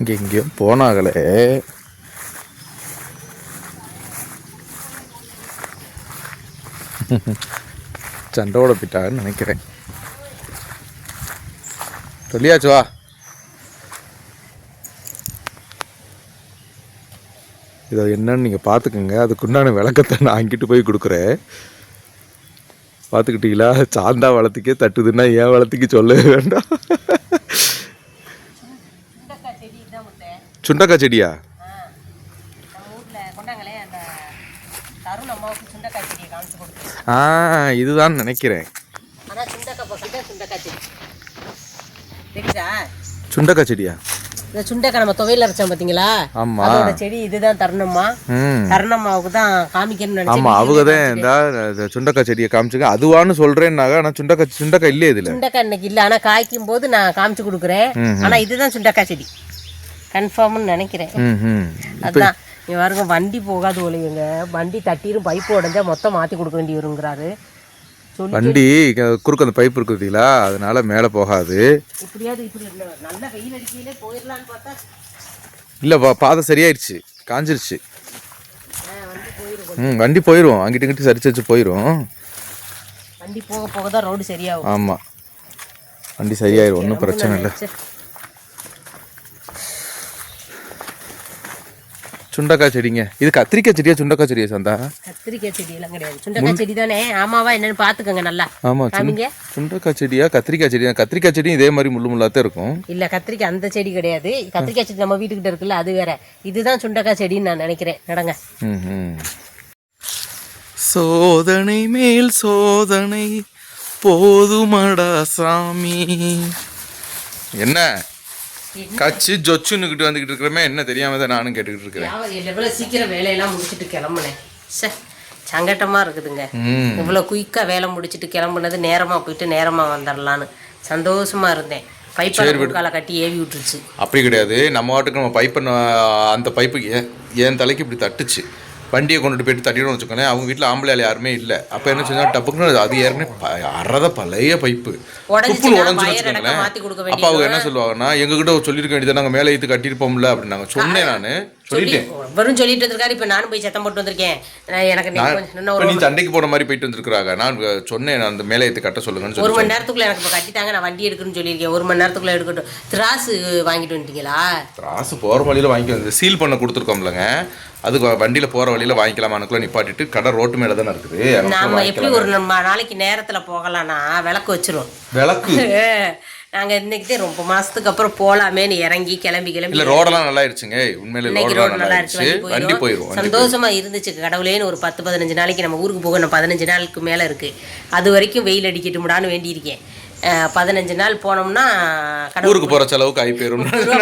இங்கே எங்கேயோ போனாங்களே சண்டோட போயிட்டாங்கன்னு நினைக்கிறேன். சொல்லியாச்சு வா. இதை என்னன்னு நீங்கள் பார்த்துக்கோங்க. அதுக்குண்டான விளக்கத்தை நான் அங்கிட்டு போய் கொடுக்குறேன். பார்த்துக்கிட்டீங்களா? சாந்தா வளத்துக்கே தட்டுதுன்னா ஏன் வளத்துக்கு சொல்லவே வேண்டாம் சுண்டக்காய் செடி இதான் முட்டை சுண்டக்காய் செடியா நம்ம வீட்டில் கொண்டாங்களே அந்த தருண் அம்மாவுக்கு சுண்டக்காய் செடியை காமிச்சு கொடுத்து ஆ இதுதான் நினைக்கிறேன். சுண்டக்காய் சுண்டக்காய் சுண்டக்காய் செடியா? இந்த சுண்டக்காய் நம்ம துவையில அரைச்சோம் பார்த்தீங்களா ஆமா. அதோட செடி இதுதான் தருணம்மா. தருணம்மாவுக்கு தான் காமிக்கணும்னு நினைச்சேன். ஆமா அவங்க தான் இந்த சுண்டக்காய் செடியை காமிச்சுங்க அதுவான்னு சொல்றேன்னாங்க ஆனா சுண்டக்காய் சுண்டக்காய் இல்லையே இதுல. சுண்டக்காய் இன்னைக்கு இல்லை ஆனால் காய்க்கும் போது நான் காமிச்சு கொடுக்குறேன். ம், ஆனால் இதுதான் சுண்டக்காய் செடி. கன்ஃபார்ம்னு நினைக்கிறேன். அதுதான் இங்க பாருங்க வண்டி போகாது ஒழியுங்க. வண்டி தட்டிரும் பைப்பு உடஞ்சா மொத்தம் மாற்றி கொடுக்க வேண்டி வருங்கிறாரு வண்டி குறுக்க அந்த பைப் இருக்கு பார்த்தீங்களா அதனால மேலே போகாது. இப்படியாவது இப்படி நல்ல வெயில் அடிக்கையிலே போயிடலான்னு பார்த்தா இல்லை பா பாதை சரியாயிடுச்சு. காஞ்சிருச்சு. ம் வண்டி போயிடும் அங்கிட்டு இங்கிட்டு சரிச்சு வச்சு போயிடும் வண்டி போக போக தான் ரோடு சரியாகும். ஆமாம் வண்டி சரியாயிரும். ஒன்றும் பிரச்சனை இல்லை. சுண்டக்காய் செடிங்க. இது கத்திரிக்காய் செடியா சுண்டக்காய் செடியா சந்தா? கத்திரிக்காய் செடி எல்லாம் கிடையாது. சுண்டக்காய் செடி தானே ஆமாவா என்னன்னு பாத்துக்கோங்க நல்லா. காமிங்க. சுண்டக்காய் செடியா கத்திரிக்காய் செடியா? கத்திரிக்காய் செடியும் இதே மாதிரி முள்ளு முள்ளாத்தான் இருக்கும். இல்ல கத்திரிக்காய் அந்த செடி கிடையாது. கத்திரிக்காய் செடி நம்ம வீட்டுக்கிட்ட இருக்குல்ல அது வேற. இதுதான் சுண்டக்காய் செடின்னு நான் நினைக்கிறேன். நடங்க. சோதனை மேல் சோதனை போதுமடா சாமி. என்ன? கச்சி ஜொச்சுன்னுக்கிட்டு வந்துக்கிட்டு இருக்கிறமே என்ன தெரியாம தான் நானும் கேட்டுக்கிட்டு இருக்கிறேன். எவ்வளவு சீக்கிரம் வேலையெல்லாம் முடிச்சிட்டு கிளம்புனேன். சே சங்கட்டமா இருக்குதுங்க. இவ்வளோ குயிக்காக வேலை முடிச்சிட்டு கிளம்புனது நேரமாக போயிட்டு நேரமாக வந்துடலான்னு சந்தோஷமா இருந்தேன். முக்கால கட்டி ஏவி விட்டுருச்சு. அப்படி கிடையாது. நம்ம வாட்டுக்கு நம்ம பைப்பை அந்த பைப்பு ஏன் தலைக்கு இப்படி தட்டுச்சு. வண்டியை கொண்டுட்டு போயிட்டு தட்டிடும்னு வச்சுக்கோங்களேன் அவங்க வீட்டில் ஆம்பளை ஆள் யாருமே இல்லை. அப்போ என்ன செஞ்சா டப்புக்குன்னு அது ஏற்கனவே அறத பழைய பைப்பு. உடஞ்சிச்சுன்னா உடஞ்சு வயர் அடக்க வச்சுக்கோங்களேன். அப்போ அவங்க என்ன சொல்லுவாங்கன்னா எங்ககிட்ட சொல்லியிருக்க வேண்டியதை நாங்கள் மேலே ஏற்று கட்டியிருப்போம்ல அப்படின்னாங்க. சொன்னேன் நான். சொல்லிட்டேன். வெறும் சொல்லிட்டு வந்திருக்காரு இப்போ நானும் போய் சத்தம் போட்டு வந்திருக்கேன். எனக்கு நீ சண்டைக்கு போன மாதிரி போயிட்டு வந்திருக்கிறாங்க. நான் சொன்னேன் நான் அந்த மேலே ஏற்று கட்ட சொல்லுங்கன்னு ஒரு மணி நேரத்துக்குள்ள எனக்கு இப்போ கட்டிட்டாங்க நான் வண்டி எடுக்கணும்னு சொல்லியிருக்கேன். ஒரு மணி நேரத்துக்குள்ள எடுக்கட்டும். திராசு வாங்கிட்டு வந்துட்டீங்களா? ராசு போகிற வழியில் வாங்கி வந்து சீல் பண்ண கொடுத்துருக்கோம்லங்க. அதுக்கு வண்டியில் போகிற வழியில் வாங்கிக்கலாமானுக்குள்ள நிப்பாட்டிட்டு கடை ரோட்டு மேலே தானே இருக்குது நாம எப்படி. ஒரு நாளைக்கு நேரத்துல போகலாம்னா விளக்கு வச்சிரும் விளக்கு? நாங்க இன்னைக்கு ரொம்ப மாசத்துக்கு அப்புறம் போலாமேன்னு இறங்கி கிளம்பி கிளம்பி. இல்ல ரோடெல்லாம் நல்லா ஆயிடுச்சுங்க உண்மையிலே இன்னைக்கு ரோடு நல்லா இருந்துச்சு வண்டி போயிடும் வண்டி சந்தோஷமா இருந்துச்சு. கடவுளேன்னு ஒரு பத்து பதினஞ்சு நாளைக்கு நம்ம ஊருக்கு போகணும். பதினஞ்சு நாளுக்கு மேல இருக்கு. அது வரைக்கும் வெயில் அடிக்கட்டும்டான்னு வேண்டியிருக்கேன். பதினஞ்சு நாள் போனோம்னா ஊருக்கு போற செலவுக்கு ஆகி போயிரும். முப்பது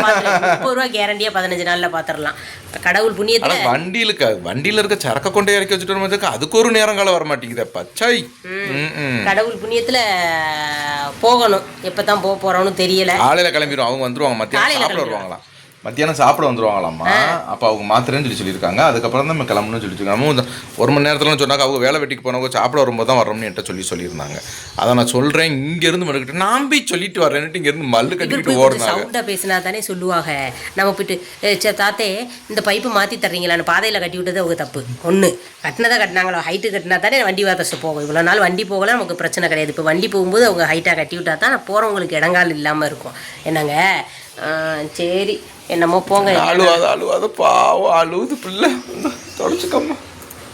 ரூபா கேரண்டியா பதினஞ்சு நாள்ல பாத்திரலாம். கடவுள் புண்ணியத்துல வண்டியில வண்டியில இருக்க சரக்க கொண்டே இறக்கி வச்சுட்டு அதுக்கு ஒரு நேரம் காலம் வர மாட்டேங்குது ம். கடவுள் புண்ணியத்துல போகணும். எப்பதான் போக போறோம்னு தெரியல. காலையில கிளம்பிடும் அவங்க வந்துருவாங்க. மத்தியானம் சாப்பிட வருவாங்களாம். மத்தியானம் சாப்பிட வந்துருவாங்களாம்மா. அப்போ அவங்க மாத்திரன்னு சொல்லி சொல்லியிருக்காங்க. அதுக்கப்புறம் தான் நம்ம கிளம்பணும்னு சொல்லி சொல்லியிருக்காங்க. நம்ம ஒரு மணி நேரத்துல சொன்னாங்க அவங்க வேலை வெட்டிக்கு போனவங்க சாப்பிட வரும்போது தான் வரோம்னு என்கிட்ட சொல்லி சொல்லியிருந்தாங்க. அதை நான் சொல்றேன் இங்க இருந்து மறுக்கிட்டு நான் போய் சொல்லிட்டு வரேன்ட்டு இங்க இருந்து மல்லு கட்டிக்கிட்டு ஓடுனாங்க. சவுண்டா பேசினா தானே சொல்லுவாங்க. நம்ம போயிட்டு "ஏ, சே தாத்தே இந்த பைப்பு மாத்தி தர்றீங்களான்னு பாதையில கட்டி விட்டது அவங்க தப்பு. ஒண்ணு. கட்டினதா கட்டினாங்களோ ஹைட்டு கட்டினா தானே வண்டி வாதசு போகும். இவ்வளவு நாள் வண்டி போகல நமக்கு பிரச்சனை கிடையாது. இப்போ வண்டி போகும்போது அவங்க ஹைட்டா கட்டி விட்டா தான் போறவங்களுக்கு இடங்கால் இல்லாம இருக்கும். என்னங்க? சரி. என்னமோ போங்க. அழுவாத அழுவாத பாவம் அழுவுது பிள்ளை. தொடச்சுக்கம்மா.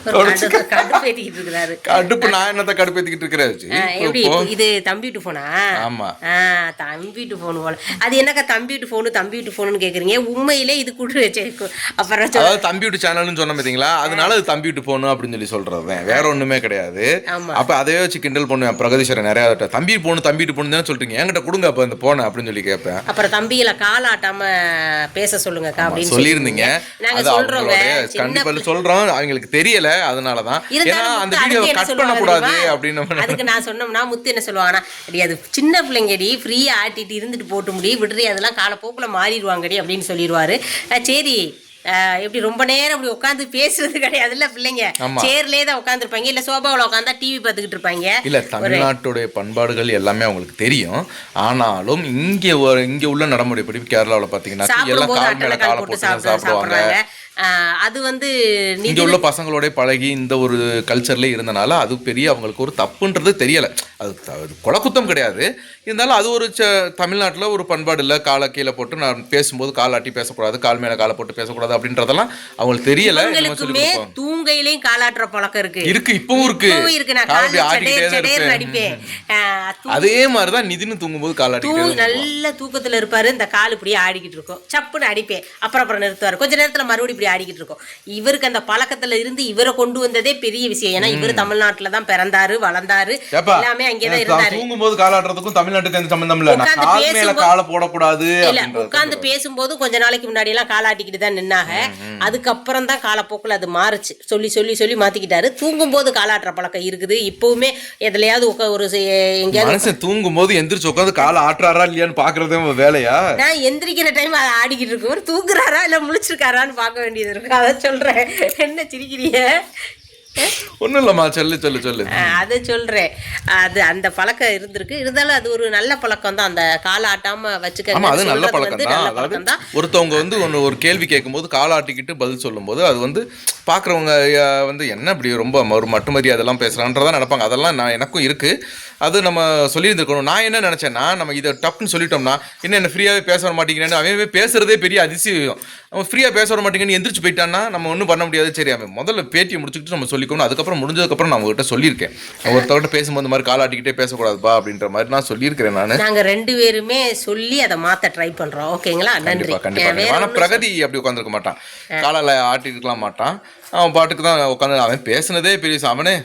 கடுப்பேத்திக்கிட்டு இருக்கிறாரு. கடுப்பு நான் என்னத்த கடுப்பேத்திக்கிட்டு இருக்கிறேன்? இது தம்பி வீட்டு போனா ஆமா. தம்பி வீட்டு ஃபோன் போல. அது என்னக்கா தம்பி வீட்டு ஃபோனு தம்பி வீட்டு கேட்குறீங்க உண்மையிலே இது கூட அப்புறம் அதாவது தம்பி வீட்டு சேனல்னு சொன்ன பார்த்தீங்களா அதனால அது தம்பி வீட்டு போகணும் அப்படின்னு சொல்லி சொல்றது வேற ஒண்ணுமே கிடையாது. அப்ப அதே வச்சு கிண்டல் பண்ணுவேன். பிரகதீஸ்வரன் நிறைய தம்பி போகணும் தம்பி வீட்டு போகணும் சொல்றீங்க? என்கிட்ட கொடுங்க அப்ப அந்த போன அப்படின்னு சொல்லி கேட்பேன். அப்புறம் தம்பிகளை காலாட்டாம பேச சொல்லுங்கக்கா அப்படின்னு சொல்லியிருந்தீங்க. நாங்க சின்ன கண்டிப்பா சொல்றோம். அவங்களுக்கு தெரியல. ஏன்னா இருந்தாலும் அந்த முத்து வீடியோ அடுத்து என்ன கட் பண்ணக்கூடாது தெரியுமா? அப்படின்னு அதுக்கு நான் சொன்னோம்னா முத்து என்ன சொல்லுவாங்கன்னா "அடி, அது சின்ன பிள்ளைங்கடி ஃப்ரீயா ஆட்டிட்டு இருந்துட்டு போட்டு முடி விடுறி அதெல்லாம் காலப்போக்கில் மாறிடுவாங்கடி அப்படின்னு சொல்லிடுவாரு. சரி எப்படி ரொம்ப நேரம் அப்படி உட்காந்து பேசுறது கிடையாதுல்ல பிள்ளைங்க. ஆமா. சேர்லயே தான் உட்காந்துருப்பாங்க இல்ல சோபாவில் உட்காந்தா டிவி பார்த்துக்கிட்டு இருப்பாங்க. இல்ல தமிழ்நாட்டுடைய பண்பாடுகள் எல்லாமே அவங்களுக்கு தெரியும். ஆனாலும் இங்க ஒரு இங்க உள்ள நடைமுறைப்படி கேரளாவுல பாத்தீங்கன்னா எல்லாம் கால் மேல போட்டு போட்டு சாப்பிட சாப்பிடுவாங்க. அது வந்து இங்க உள்ள பசங்களோட பழகி இந்த ஒரு கல்ச்சர்ல இருந்தனால அது பெரிய அவங்களுக்கு ஒரு தப்புன்றது தெரியல. அது த- அது கொலை குத்தம் கிடையாது. இருந்தாலும் அது ஒரு தமிழ்நாட்டுல ஒரு பண்பாடு இல்ல. காலை கீழே போட்டு நான் பேசும்போது கால் ஆட்டி பேசக்கூடாது கால் மேல காலை போட்டு பேசக்கூடாது அப்படின்றதெல்லாம் அவங்களுக்கு தெரியல. தூங்கையிலையும் காலாட்டுற பழக்கம் இருக்கு. இருக்கு இப்பவும் இருக்கு. அதே மாதிரிதான் நிதினு தூங்கும்போது கால் தூ ஆட்டிக்கிட்டே நல்ல தூக்கத்துல இருப்பாரு. இந்த கால் இப்படியே ஆடிக்கிட்டு இருக்கும். சப்புன்னு அடிப்பேன். அப்புறம் அப்புறம் நிறுத்துவாரு. கொஞ்ச நேரத்துல மறுபடியும் இப்படி ஆடிக்கிட்டு இருக்கும். இவருக்கு அந்த பழக்கத்துல இருந்து இவரை கொண்டு வந்ததே பெரிய விஷயம். ஏன்னா இவர் தமிழ்நாட்டுல தான் பிறந்தாரு வளர்ந்தாரு. எல்லாமே அங்கேதான் இருந்தாரு. தூங்கும்போது காலாடுறதுக்கும் தமிழ்நாட்டுக்கு சம்பந்தம் இல்ல. உட்கார்ந்து கால் மேல பேசும்போது- காலை போடக்கூடாது இல்ல அப்படின்றது உட்காந்து பேசும்போது கொஞ்ச நாளைக்கு முன்னாடி எல்லாம் காலாட்டிக்கிட்டு தான் நின்னாங்க. அதுக்கப்புறம் தான் காலப்போக்கில் அது மாறுச்சு. சொல்லி சொல்லி சொல்லி மாத்திக்கிட்டாரு. தூங்கும்போது காலாட்டுற பழக்கம் இருக்குது. இப்பவுமே எதுலயாவது ஒரு எங்கேயாவது தூங்கும் போது எந்திரிச்சு உட்காந்து காலை ஆட்டுறாரா இல்லையான்னு பாக்குறதே வேலையா? நான் எந்திரிக்கிற டைம் ஆடிக்கிட்டு இருக்கவர் தூங்குறாரா இல்ல முழிச்சிருக்காரான்னு பார்க்க வேண்டியது இருக்கு. அதை சொல்றேன். என்ன சிரிக்கிறீங்க? ஒண்ணும் இல்லம்மா சொல்லு சொல்லு சொல்லு. அதை சொல்றேன். அது அந்த பழக்கம் இருந்திருக்கு. இருந்தாலும் அது ஒரு நல்ல பழக்கம் தான். அந்த காலை ஆட்டாம வச்சுக்க அது நல்ல பழக்கம் தான். ஒருத்தவங்க வந்து ஒன்று ஒரு கேள்வி கேட்கும்போது காலாட்டிக்கிட்டு பதில் சொல்லும்போது அது வந்து பார்க்குறவங்க வந்து என்ன இப்படி ரொம்ப ஒரு மட்டுமதி அதெல்லாம் பேசுகிறான்றதான் நினைப்பாங்க. அதெல்லாம் நான் எனக்கும் இருக்கு. அது நம்ம சொல்லியிருந்துருக்கணும். நான் என்ன நினச்சேன்னா நம்ம இதை டப்புன்னு சொல்லிட்டோம்னா என்ன என்ன ஃப்ரீயாகவே பேச வர மாட்டேங்கிறேன்னு அவன் பேசுறதே பெரிய அதிசயம். அவன் ஃப்ரீயாக பேச வர மாட்டேங்கன்னு எந்திரிச்சு போயிட்டான்னா நம்ம ஒன்றும் பண்ண முடியாது. சரி அவன் முதல்ல பேட்டியை முடிச்சுக்கிட்டு நம்ம சொல்லிக்கணும். அதுக்கப்புறம் முடிஞ்சதுக்கப்புறம் நான் உங்ககிட்ட சொல்லியிருக்கேன். ஒருத்தவர்கிட்ட பேசும்போது மாதிரி காலாட்டிக்கிட்டே பேசக்கூடாதுப்பா அப்படின்ற மாதிரி நான் சொல்லியிருக்கிறேன் நான். நாங்க ரெண்டு பேருமே சொல்லி அதை மாத்த ட்ரை பண்றோம். ஓகேங்களா? நன்றி. கண்டிப்பா கண்டிப்பா. அஹ் வேற கண்டிப்பா. ஆனா ஒண்ணும் பிரகதி அப்படி உட்காந்துருக்க மாட்டான். காலால ஆட்டிட்டு இருக்கலாம் மாட்டான். அவன் பாட்டுக்கு தான் உட்காந்து அவன் பேசுனதே பெரிய. அவனே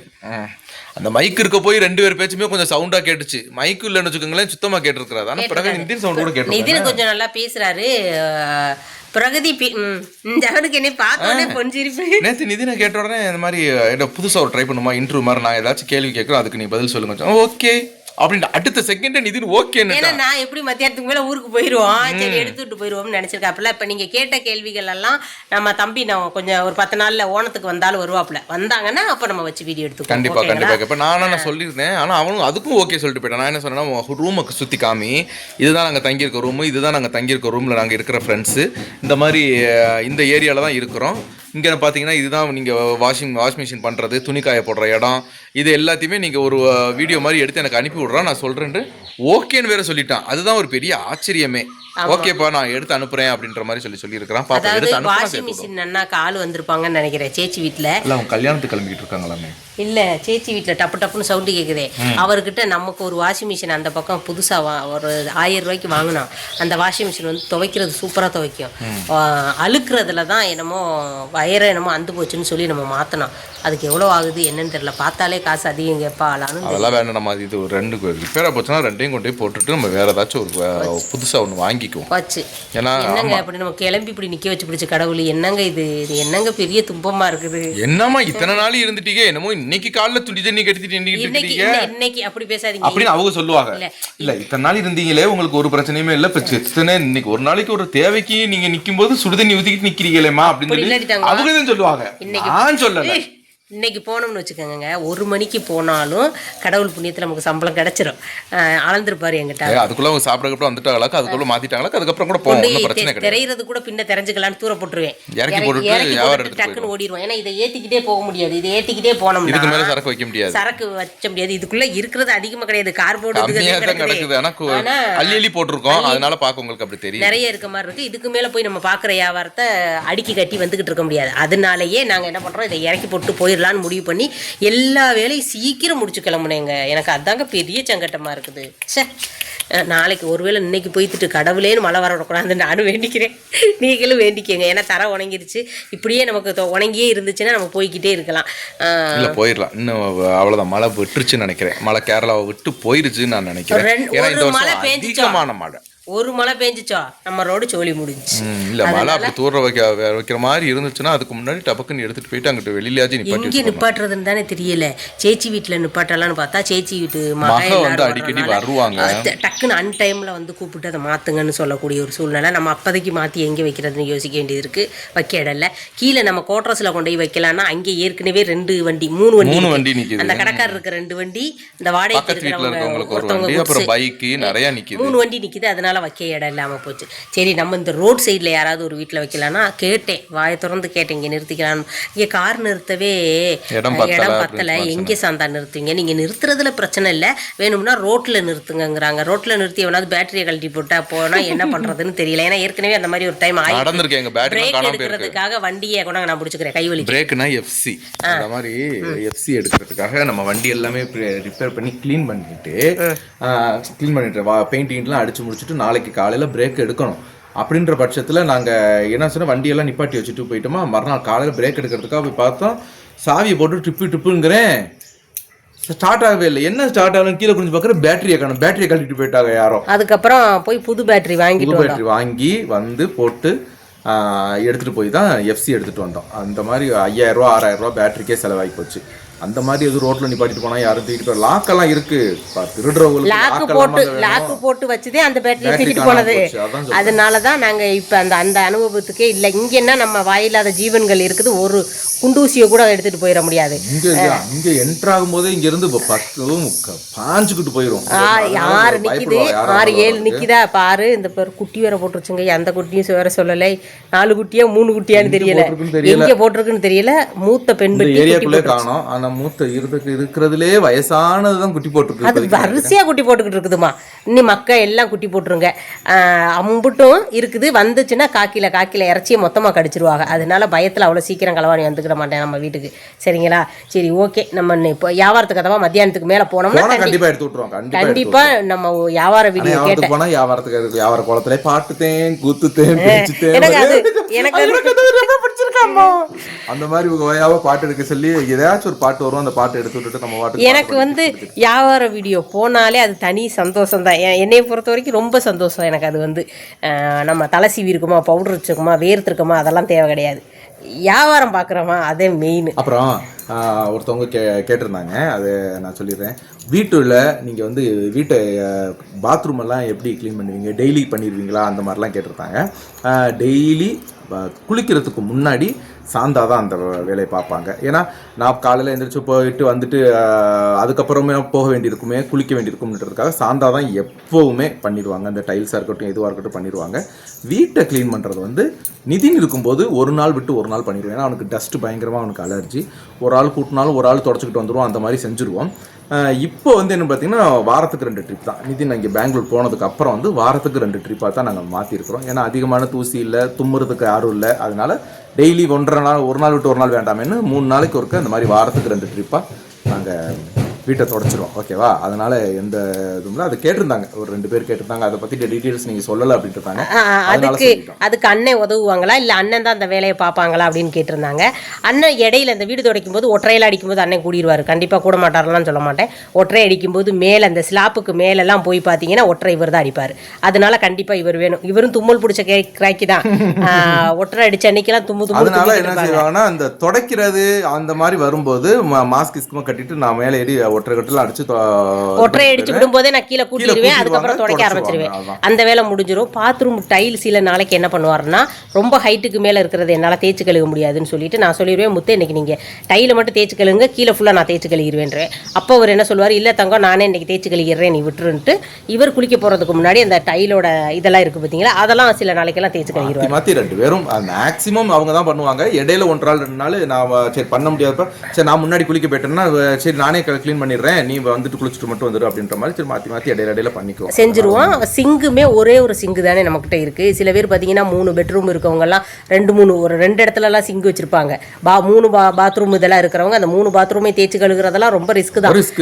அந்த மைக் இருக்க போய் ரெண்டு பேர் பேச்சுமே கொஞ்சம் சவுண்டா கேட்டுச்சு. மைக் இல்லைன்னு வச்சுக்கோங்களேன் சுத்தமா கேட்டிருக்கிறாரு. ஆனா பிரகதி இந்தியன் சவுண்ட் கூட கேட்டு நிதின் கொஞ்சம் நல்லா பேசுறாரு. பிரகதி இந்த அவனுக்கு என்ன பார்த்தோன்னே பொஞ்சிருப்பேன் நேத்து நிதினை கேட்ட உடனே இந்த மாதிரி என்ன புதுசா ஒரு ட்ரை பண்ணுமா இன்டர்வியூ மாதிரி நான் ஏதாச்சும் கேள்வி கேட்குறேன் அதுக்கு நீ பதில் சொல்லுங்க ஓகே அப்படின்ட்டு அடுத்த செகண்டே நிதின் ஓகேன்னு ஏன்னா நான் எப்படி மத்தியானத்துக்கு மேல ஊருக்கு போயிருவோம்? சரி எடுத்துட்டு போயிருவோம்னு நினைச்சிருக்காப்புல. இப்ப நீங்க கேட்ட கேள்விகள் எல்லாம் நம்ம தம்பி நான் கொஞ்சம் ஒரு பத்து நாள்ல ஓணத்துக்கு வந்தாலும் வருவாப்புல. வந்தாங்கன்னா அப்ப நம்ம வச்சு வீடியோ எடுத்துக்கோ கண்டிப்பா கண்டிப்பா. இப்ப நானும் நான் சொல்லியிருந்தேன் ஆனா அவனும் அதுக்கும் ஓகே சொல்லிட்டு போயிட்டான். நான் என்ன சொன்னேன்னா ரூமுக்கு சுத்தி காமி. இதுதான் நாங்க தங்கியிருக்க ரூம் இதுதான் நாங்க தங்கியிருக்க ரூம்ல நாங்க இருக்கிற ஃப்ரெண்ட்ஸ் இந்த மாதிரி இந்த ஏரியால தான் இருக்கிறோம். இங்க பார்த்தீங்கன்னா இதுதான் நீங்க வாஷிங் வாஷ் மிஷின் பண்றது துணி காய போடுற இடம். இது எல்லாத்தையுமே நீங்க ஒரு வீடியோ மாதிரி எடுத்து எனக்கு அனுப்பி விடுறோம் நான் சொல்றேன்ட்டு ஓகேன்னு வேற சொல்லிட்டான். அதுதான் ஒரு பெரிய ஆச்சரியமே. ஓகேப்பா நான் எடுத்து அனுப்புறேன் அப்படின்ற மாதிரி சொல்லி சொல்லியிருக்கிறான். பாப்பா எடுத்து அனுப்புறேன் வாஷிங் மிஷின் அண்ணாக்கு ஆள் வந்திருப்பாங்கன்னு நினைக்கிறேன் சேச்சி வீட்டுல இல்ல அவங்க கல்யாணத்துக்கு கிளம்பிக்கிட்டு இருக்காங்களாமே. இல்ல சேச்சி வீட்டுல டப்பு டப்புன்னு சவுண்டு கேக்குதே. அவர்கிட்ட நமக்கு ஒரு வாஷிங் மிஷின் அந்த பக்கம் புதுசா வா ஒரு ஆயிரம் ரூபாய்க்கு வாங்கினோம் அந்த வாஷிங் மிஷின் வந்து துவைக்கிறது சூப்பரா துவைக்கும். அழுக்குறதுல தான் என்னமோ வயரை என்னமோ அந்து போச்சுன்னு சொல்லி நம்ம மாத்தணும் அதுக்கு எவ்வளவு ஆகுது என்னன்னு தெரியல. பார்த்தாலே காசு அதிகம் கேட்பா ஆளானு அதெல்லாம் வேண்டாம் நம்ம இது ஒரு ரெண்டு ரிப்பேராக போச்சுன்னா ரெண்டையும் கொண்டு போய் போட்டுட்டு நம்ம வேற ஏதாச்சும் ஒரு அஹ், புதுசா ஒன்று வாங்கிக்குவோம். போச்சு. ஏன்னா என்னங்க அப்படி நம்ம கிளம்பி இப்படி நிக்க வச்சு பிடிச்ச கடவுள் என்னங்க இது? இது என்னங்க பெரிய துன்பமா இருக்குது? என்னம்மா இத்தனை நாள் இருந்துட்டீங்க என்னமோ இன்னைக்கு காலைல துணி தண்ணி கட்டிட்டு நின்றுட்டு இன்னைக்கு அப்படி பேசாதீங்க. அப்படின்னு அவங்க சொல்லுவாங்க. இல்ல. இத்தனை நாள் இருந்தீங்களே உங்களுக்கு ஒரு பிரச்சனையுமே இல்ல இப்ப இத்தனை இன்னைக்கு ஒரு நாளைக்கு ஒரு தேவைக்கு நீங்க நிக்கும் போது சுடுதண்ணி ஊத்திக்கிட்டு நிக்கிறீங்களேம்மா அப்படின்னு அப்படி சொல்லி. அவங்க சொல்லுவாங்க. நான் சொல்லல. ஏய், இன்னைக்கு போனோம்னு வச்சுக்கோங்க ஒரு மணிக்கு போனாலும் கடவுள் புண்ணியத்துல நமக்கு சம்பளம் கிடைச்சிரும். அளந்திருப்பாரு என்கிட்ட. அதுக்குள்ள அவங்க சாப்பிடறதுக்கு வந்துட்டாங்களாக்கா அதுக்குள்ள மாத்திட்டாங்களாக்கா அதுக்கப்புறம் கூட கிடையாது. திரையிறது கூட பின்ன தெரிஞ்சுக்கலாம்னு தூர போட்டுருவேன். இறக்கி எடுத்துட்டு டக்குன்னு ஓடிடுவோம். ஏன்னா இதை ஏத்திக்கிட்டே போக முடியாது. இதை ஏத்திக்கிட்டே போனோம்னா இதுக்கு மேல சரக்கு வைக்க முடியாது. சரக்கு வச்ச முடியாது. இதுக்குள்ள இருக்கிறது அதிகமா கிடையாது. கார்போர்டு கிடக்குது. ஆனா கு- ஆனா அள்ளி அள்ளி போட்டிருக்கோம். அதனால பாக்க உங்களுக்கு அப்படி தெரியும் நிறைய இருக்க மாதிரி இருக்கு. இதுக்கு மேல போய் நம்ம பாக்குற வியாபாரத்தை அடுக்கி கட்டி வந்துகிட்டு இருக்க முடியாது. அதனாலயே நாங்க என்ன பண்றோம்? இதை இறக்கி போட்டு போயிடலாம்னு முடிவு பண்ணி எல்லா வேலையும் சீக்கிரம் முடிச்சு கிளம்புனேங்க. எனக்கு அதாங்க பெரிய சங்கட்டமா இருக்குது. அஹ் நாளைக்கு ஒருவேளை இன்னைக்கு போய்த்துட்டு கடவுளேன்னு மழை வரக்கூடாதுன்னு நானும் வேண்டிக்கிறேன். நீங்களும் வேண்டிக்கங்க. ஏன்னா தர உணங்கிருச்சு. இப்படியே நமக்கு உணங்கியே இருந்துச்சுன்னா நம்ம போய்க்கிட்டே இருக்கலாம். இல்ல போயிடலாம். இன்னும் அவ்வளவுதான். மழை விட்டுருச்சுன்னு நினைக்கிறேன். மழை கேரளாவை விட்டு போயிருச்சுன்னு நான் நினைக்கிறேன். ஏன்னா இந்த மழை வருஷம்? அதிகமான மழை. ஒரு மழை பெஞ்சிச்சோ நம்ம ரோடு சோழி முடிஞ்சுச்சு ம், இல்ல மழை அப்படி தூர வைக்க வைக்கிற மாதிரி இருந்துச்சுன்னா அதுக்கு முன்னாடி டபக்குன்னு எடுத்துட்டு போயிட்டு அங்கிட்டு வெளியிலயாச்சும் நிப்பாட்டி எங்கே நிப்பாட்டுறதுன்னு தானே தெரியல சேச்சி வீட்டில் நிப்பாட்டலாம்னு பார்த்தா சேச்சி வீட்டு மக மக வந்து அடிக்கடி வருவாங்க. டக்குன்னு அன் டைமில் வந்து கூப்பிட்டு அதை மாற்றுங்கன்னு சொல்லக்கூடிய ஒரு சூழ்நிலை நம்ம அப்போதைக்கு மாற்றி எங்கே வைக்கிறதுன்னு யோசிக்க வேண்டியது இருக்குது வைக்க இடம்ல கீழே நம்ம கோட்ரஸில் கொண்டு போய் வைக்கலாம்னா அங்கே ஏற்கனவே ரெண்டு வண்டி மூணு வண்டி மூணு இருக்கு. வண்டி நிக்குது. அந்த கடைக்காரர் இருக்க ரெண்டு வண்டி இந்த வீட்டுல இருக்கிறவங்க ஒருத்தவங்க. பைக்கு நிறைய நிக்குது மூணு வண்டி நிற்கிது அதனால வைக்க இடம் இல்லாமல் போச்சு. சரி நம்ம இந்த ரோட் சைடில் யாராவது ஒரு வீட்டில் வைக்கலாம்னா கேட்டேன். வாயை திறந்து கேட்டேன் இங்கே நிறுத்திக்கலாம் இங்கே கார் நிறுத்தவே இடம் பத்தல எங்கே சாந்தா நிறுத்துவீங்க? நீங்கள் நிறுத்துறதுல பிரச்சனை இல்லை. வேணும்னா ரோட்டில் நிறுத்துங்கங்கிறாங்க. ரோட்டில் நிறுத்தி எவனாவது பேட்டரியை கழட்டி போட்டா போனால் என்ன பண்ணுறதுன்னு தெரியல. ஏன்னா ஏற்கனவே அந்த மாதிரி ஒரு டைம் ஆகி நடந்திருக்கு. எங்க பேட்டரி பிரேக் எடுக்கிறதுக்காக வண்டியை கூட நான் பிடிச்சிக்கிறேன். கைவலி பிரேக்குனா எஃப்சி அந்த மாதிரி எஃப்சி எடுக்கிறதுக்காக நம்ம வண்டி எல்லாமே ரிப்பேர் பண்ணி க்ளீன் பண்ணிட்டு க்ளீன் பண்ணிட்டு பெயிண்டிங்லாம் அடிச்சு முடிச்சுட்டு நாளைக்கு காலையில் பிரேக் எடுக்கணும். அப்படின்ற பட்சத்தில் நாங்கள் என்ன சொன்னால் வண்டியெல்லாம் நிப்பாட்டி வச்சுட்டு போயிட்டோமா மறுநாள் காலையில் பிரேக் எடுக்கிறதுக்காக போய் பார்த்தோம். சாவியை போட்டு ட்ரிப்பு ட்ரிப்புங்கிறேன். ஸ்டார்ட் ஆகவே இல்லை. என்ன ஸ்டார்ட் ஆகணும்? கீழே கொஞ்சம் பார்க்குற பேட்டரியை காணும். பேட்டரியை கழட்டிட்டு போயிட்டாங்க யாரோ. அதுக்கப்புறம் போய் புது பேட்டரி வாங்கிட்டு புது பேட்டரி வாங்கி வந்து போட்டு ஆஹ், எடுத்துட்டு போய் தான் எஃப்சி எடுத்துட்டு வந்தோம். அந்த மாதிரி ஐயாயிரம் ரூபா ஆறாயிரம் ரூபா பேட்டரிக்கே செலவாகி போச்சு. அந்த மாதிரி எதுவும் ரோட்ல நிப்பாட்டிட்டு போனா யாரும் தூக்கிட்டு போய் லாக்கெல்லாம் இருக்கு. திருடுறவங்களுக்கு லாக்கு போட்டு. லாக்கு போட்டு வச்சுதே அந்த Battery தூக்கிட்டு போனது. போச்சு, அதான் சொல்றேன். அதனால தான் நாங்கள் இப்போ அந்த அந்த அனுபவத்துக்கே இல்லை. இங்கன்னா நம்ம வாயில்லாத ஜீவன்கள் இருக்குது ஒரு குண்டூசியை கூட எடுத்துட்டு போயிட முடியாது. இங்க இங்க என்டர் ஆகும்போதே இங்க இருந்து பத்து பாஞ்சுக்கிட்டு போயிரும். ஆ, ஆறு நிக்குது. ஆறு ஏழு. நிக்குதா? பாரு இந்த பேர் குட்டி வேற போட்டுருச்சுங்க. அந்த குட்டியும் வேற சொல்லலை. நாலு குட்டியா மூணு குட்டியான்னு தெரியல. எங்க போட்டிருக்குன்னு தெரியல. மூத்த பெண் பெட்டி. காணோம். ஆனா மூத்த இருக்கிறதுக்கு இருக்கிறதுலே வயசானதுதான் குட்டி போட்டுருக்கு அது. வரிசையா குட்டி போட்டுக்கிட்டு இருக்குதுமா இன்னும் மக்க எல்லாம் குட்டி போட்டுருங்க. அம்புட்டும் இருக்குது. வந்துச்சுன்னா காக்கில காக்கில இறச்சியை மொத்தமாக கடிச்சிருவாங்க. அதனால பயத்தில் அவ்வளோ சீக்கிரம் களவாணி வந்துக்கிட மாட்டேன் நம்ம வீட்டுக்கு. சரிங்களா? சரி ஓகே. நம்ம இப்போ வியாபாரத்துக்கு அதவா மத்தியானத்துக்கு மேலே போனோம்னா போனா கண்டி- கண்டிப்பா எடுத்து விட்டுருவோம். கண்டிப்பா எடுத்து கண்டிப்பா நம்ம வியாபார வீடியோ கேட்டேன். போனா வியாபாரத்துக்கு இருக்கு வியாபார குளத்துல பாட்டுத்தேன் கூத்துத்தேன் எனக்கு அது எனக்கு அது அது அந்த மாதிரி பாட்டு எடுக்க சொல்லி ஏதாச்சும் ஒரு பாட்டு வரும் அந்த பாட்டு எடுத்து விட்டுட்டு நம்ம பாட்டு எனக்கு வந்து வியாபார வீடியோ போனாலே அது தனி சந்தோஷம் தான் என்னைய பொறுத்த வரைக்கும் ரொம்ப சந்தோஷம் எனக்கு அது வந்து. நம்ம தலை சீவி இருக்குமா பவுடர் வச்சுருக்குமா வேர்த்திருக்குமா அதெல்லாம் தேவை கிடையாது. வியாபாரம் பார்க்குறோமா அதே மெயின் அப்புறம் ஒருத்தவங்க கே கேட்டிருந்தாங்க அது நான் சொல்லிடுறேன். வீட்டுல நீங்க வந்து வீட்டை பாத்ரூம் எல்லாம் எப்படி க்ளீன் பண்ணுவீங்க டெய்லி பண்ணிடுவீங்களா அந்த மாதிரிலாம் கேட்டிருந்தாங்க. டெய்லி குளிக்கிறதுக்கு முன்னாடி சாந்தா தான் அந்த வேலையை பார்ப்பாங்க. ஏன்னா நான் காலையில் எழுந்திரிச்சு போயிட்டு வந்துட்டு அதுக்கப்புறமே போக வேண்டியிருக்குமே குளிக்க வேண்டியிருக்கும்ன்றதுக்காக சாந்தா தான் எப்போவுமே பண்ணிடுவாங்க. அந்த டைல்ஸாக இருக்கட்டும் எதுவாக இருக்கட்டும் பண்ணிடுவாங்க. வீட்டை க்ளீன் பண்ணுறது வந்து நிதின் இருக்கும்போது ஒரு நாள் விட்டு ஒரு நாள் பண்ணிடுவோம். ஏன்னா அவனுக்கு டஸ்ட் பயங்கரமாக அவனுக்கு அலர்ஜி ஒரு ஆள் கூட்டினாலும் ஒரு ஆள் தொடச்சிக்கிட்டு வந்துடுவோம் அந்த மாதிரி செஞ்சுருவோம். இப்போ வந்து என்ன பார்த்தீங்கன்னா வாரத்துக்கு ரெண்டு ட்ரிப் தான். நிதின் இங்கே பெங்களூர் போனதுக்கு அப்புறம் வந்து வாரத்துக்கு ரெண்டு ட்ரிப்பாக தான் நாங்கள் மாற்றிருக்கிறோம் ஏன்னா அதிகமான தூசி இல்லை தும்முறதுக்கு யாரும் இல்லை. அதனால டெய்லி ஒன்றரை நாள் ஒரு நாள் விட்டு ஒரு நாள் வேண்டாமேன்னு மூணு நாளைக்கு ஒருக்க இந்த மாதிரி வாரத்துக்கு ரெண்டு ட்ரிப்பாக நாங்கள் வீட்டை தொடச்சிருவோம். ஓகேவா? அதனால எந்த இதுவும் அதை கேட்டிருந்தாங்க. ஒரு ரெண்டு பேர் கேட்டிருந்தாங்க. அதை பற்றி டீட்டெயில்ஸ் நீங்கள் சொல்லலை அதனால அதுக்கு அதுக்கு அண்ணன் உதவுவாங்களா? இல்லை அண்ணன் தான் அந்த வேலையை பார்ப்பாங்களா அப்படின்னு கேட்டிருந்தாங்க. அண்ணன் இடையில இந்த வீடு துடைக்கும் போது ஒற்றையில அடிக்கும்போது அண்ணன் கூடிடுவார் கண்டிப்பாக கூட மாட்டாரெல்லாம் சொல்ல மாட்டேன். ஒற்றை அடிக்கும்போது மேலே அந்த ஸ்லாப்புக்கு மேலெல்லாம் போய் பார்த்தீங்கன்னா ஒற்றை இவர் தான் அடிப்பார். அதனால கண்டிப்பாக இவர் வேணும். இவரும் தும்மல் பிடிச்ச கே கிராக்கி தான். ஒற்றை அடிச்ச அன்னைக்கெல்லாம் தும்மு தும்மு அதனால என்ன செய்வாங்கன்னா அந்த துடைக்கிறது அந்த மாதிரி வரும்போது மாஸ்க் இஸ்குமா கட்டிட்டு நான் மேலே ஏறி ஒற்றை கட்டில் அடிச்சு ஒற்றை அடிச்சு விடும்போதே நான் கீழே கூட்டிடுவேன். அதுக்கப்புறம் துடைக்க ஆரம்பிச்சிருவேன். அந்த வேலை முடிஞ்சிடும் பாத்ரூம் டைல்ஸ் சில நாளைக்கு என்ன பண்ணுவாருன்னா ரொம்ப ஹைட்டுக்கு மேலே இருக்கிறது என்னால் தேய்ச்சி கழுக முடியாதுன்னு சொல்லிட்டு நான் சொல்லிடுவேன் முத்து இன்னைக்கு நீங்கள் டைலை மட்டும் தேய்ச்சி கழுகுங்க கீழே ஃபுல்லாக நான் தேய்ச்சி கழுகிடுவேன்றேன் அப்போ அவர் என்ன சொல்லுவார் இல்லை தங்கம் நானே இன்னைக்கு தேய்ச்சி கழுகிறேன் நீ விட்டுருன்ட்டு. இவர் குளிக்க போகிறதுக்கு முன்னாடி அந்த டைலோட இதெல்லாம் இருக்குது பார்த்தீங்களா அதெல்லாம் சில நாளைக்கெல்லாம் தேய்ச்சி கழுகிடுவார் மாற்றி ரெண்டு பேரும் மேக்ஸிமம் அவங்க தான் பண்ணுவாங்க. இடையில ஒன்றரை நாள் ரெண்டு நாள் நான் சரி பண்ண முடியாதப்ப சரி நான் முன்னாடி குளிக்க போயிட்டேன்னா சரி நானே க்ளீன் பண்ணிடுறேன். நீ வந்துட்டு குளிச்சுட்டு மட்டும் வந்துடு அப்படின்ற மாதிரி சரி மாற்றி மாற்றி இடையில இடையில பண்ணிக்குவோம். செஞ்சுருவோம். சிங்குமே ஒரே ஒரு சிங்கு தானே நம்மக்கிட்ட இருக்குது சில பேர் பார்த்தீங்கன்னா மூணு பெட்ரூம் இருக்கவங்கலாம் ரெண்டு மூணு ஒரு ரெண்டு இடத்துலலாம் சிங்கு வச்சுருப்பாங்க. பா மூணு பா பாத்ரூம் இதெல்லாம் இருக்கிறவங்க அந்த மூணு பாத்ரூமே தேய்ச்சி கழுகுறதெல்லாம் ரொம்ப ரிஸ்க் தான். ரிஸ்க்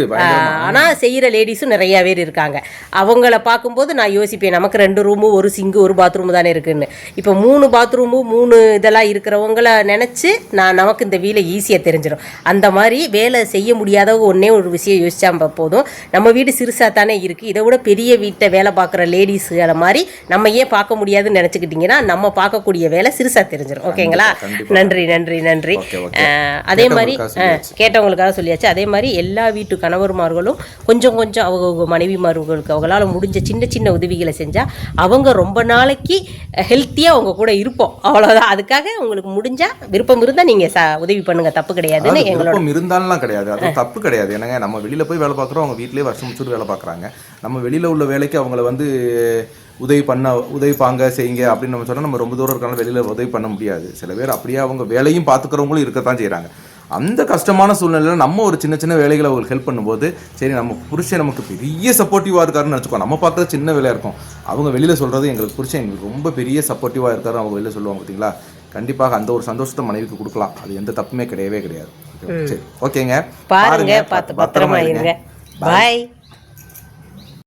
ஆனால் செய்கிற லேடிஸும் நிறையா பேர் இருக்காங்க. அவங்கள பார்க்கும்போது நான் யோசிப்பேன் நமக்கு ரெண்டு ரூமு ஒரு சிங்கு ஒரு பாத்ரூம் தானே இருக்குன்னு. இப்போ மூணு பாத்ரூமு மூணு இதெல்லாம் இருக்கிறவங்கள நினச்சி நான் நமக்கு இந்த வீலை ஈஸியாக தெரிஞ்சிடும் அந்த மாதிரி வேலை செய்ய முடியாதவங்க ஒன்றே ஒரு விஷயம் யோசிச்சா ப- போதும். நம்ம வீடு சிறுசாக தானே இருக்குது இதை விட பெரிய வீட்டை வேலை பார்க்குற லேடிஸுகளை மாதிரி நம்ம ஏன் பார்க்க முடியாதுன்னு நினச்சிக்கிட்டிங்கன்னா நம்ம பார்க்கக்கூடிய வேலை சிறுசாக தெரிஞ்சிடும் ஓகேங்களா? நன்றி நன்றி நன்றி. அதே மாதிரி கேட்டவங்களுக்காக சொல்லியாச்சு. அதே மாதிரி எல்லா வீட்டு கணவர்மார்களும் கொஞ்சம் கொஞ்சம் அவங்க மனைவிமார்களுக்கு அவங்களால முடிஞ்ச சின்ன சின்ன உதவிகளை செஞ்சால் அவங்க ரொம்ப நாளைக்கு ஹெல்த்தியாக அவங்க கூட இருப்போம். அவ்வளோதான் அதுக்காக உங்களுக்கு முடிஞ்சா விருப்பம் இருந்தால் நீங்கள் ச உதவி பண்ணுங்க. தப்பு கிடையாதுன்னு எங்களோட இருந்தாலும் கிடையாது. அது தப்பு கிடையாது. நம்ம வெளியில் போய் வேலை பார்க்குறோம் அவங்க வீட்டிலே வருஷம் முடிச்சுட்டு வேலை பார்க்குறாங்க. நம்ம வெளியில் உள்ள வேலைக்கு அவங்கள வந்து உதவி பண்ண உதவிப்பாங்க செய்யுங்க அப்படின்னு நம்ம சொன்னால் நம்ம ரொம்ப தூரம் இருக்கனால வெளியில் உதவி பண்ண முடியாது. சில பேர் அப்படியே அவங்க வேலையும் பார்த்துக்கிறவங்களும் இருக்கத்தான் செய்கிறாங்க அந்த கஷ்டமான சூழ்நிலையில் நம்ம ஒரு சின்ன சின்ன வேலைகளை அவங்களுக்கு ஹெல்ப் பண்ணும்போது சரி நம்ம புருஷன் நமக்கு பெரிய சப்போர்ட்டிவாக இருக்காருன்னு நினச்சிக்கோ நம்ம பார்க்குறது சின்ன வேலையாக இருக்கும். அவங்க வெளியில் சொல்கிறது எங்களுக்கு புருஷன் எங்களுக்கு ரொம்ப பெரிய சப்போர்ட்டிவாக இருக்காரு அவங்க வெளியில் சொல்லுவாங்க பார்த்தீங்களா கண்டிப்பாக அந்த ஒரு சந்தோஷத்தை மனைவிக்கு கொடுக்கலாம். அது எந்த தப்புமே கிடையவே கிடையாது. சரி ஓகேங்க. பாருங்க பார்த்து பத்திரமா இருங்க. பாய்